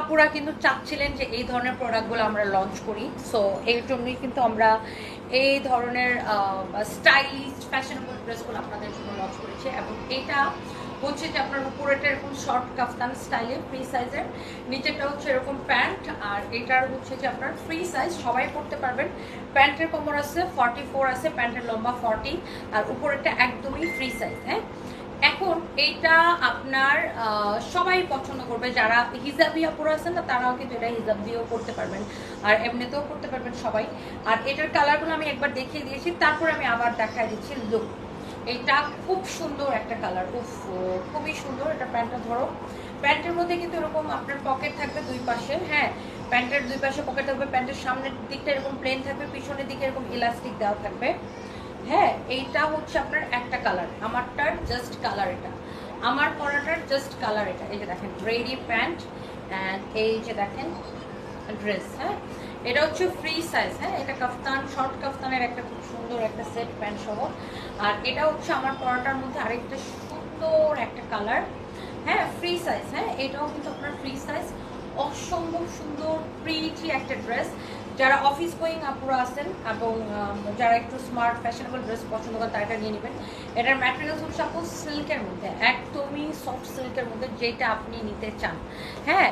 আপুরা কিন্তু চাচ্ছিলেন যে এই ধরনের প্রোডাক্টগুলো আমরা লঞ্চ করি। সো এই জন্যই কিন্তু আমরা এই ধরনের স্টাইলিশ ফ্যাশনেবল ড্রেসগুলো আপনাদের জন্য লঞ্চ করেছি এবং এটা হচ্ছে যে আপনার উপরেটা এরকম শর্ট কাফতান স্টাইলে ফ্রি সাইজের নিচেরটা হচ্ছে এরকম প্যান্ট আর এটার হচ্ছে যে আপনার ফ্রি সাইজ সবাই পরতে পারবেন। প্যান্টের কোমর আছে ফর্টি ফোর আছে, প্যান্টের লম্বা ফর্টি আর উপরেরটা একদমই ফ্রি সাইজ হ্যাঁ? এইটা আপনার সবাই পছন্দ করবে। যারা হিজাবি আপুরা আছেন না, তারাও কিন্তু এটা হিজাব দিয়েও করতে পারবেন। আর এমনিতেও করতে পারবেন সবাই। আর এটার কালারগুলো আমি একবার দেখিয়ে দিয়েছি, তারপর আমি আবার দেখাই দিচ্ছি লুক এটা খুব সুন্দর একটা কালার উফ, খুবই সুন্দর এটা প্যান্টটা ধরো। প্যান্টের মধ্যে কিন্তু এরকম আপনার পকেট থাকবে দুই পাশে হ্যাঁ? প্যান্টের দুই পাশে পকেট থাকবে, প্যান্টের সামনের দিকটা এরকম প্লেন থাকবে, পিছনের দিকে এরকম ইলাস্টিক দেওয়া থাকবে। হ্যাঁ এইটা হচ্ছে আপনার একটা কালার আমারটার জাস্ট কালার এটা। আমার পরাটার জাস্ট কালার এটা। এই যে দেখেন রেডি প্যান্ট অ্যান্ড এই যে দেখেন ড্রেস হ্যাঁ? এটা হচ্ছে ফ্রি সাইজ হ্যাঁ? এটা কাফতান শর্ট কাফতানের একটা খুব সুন্দর একটা সেট প্যান্ট সহ। আর এটা হচ্ছে আমার পরাটার মধ্যে আরেকটা সুন্দর একটা কালার হ্যাঁ? ফ্রি সাইজ হ্যাঁ? এটাও কিন্তু আপনার ফ্রি সাইজ অসম্ভব সুন্দর প্রিটি একটা ড্রেস যারা অফিস গোয়িং আপুরা আছেন এবং যারা একটু স্মার্ট ফ্যাশনেবল ড্রেস পছন্দ করেন তারা এটা নিয়ে নেবেন। এটার ম্যাটেরিয়ালস হচ্ছে আপু সিল্কের মধ্যে, একদমই সফট সিল্কের মধ্যে যেটা আপনি নিতে চান। হ্যাঁ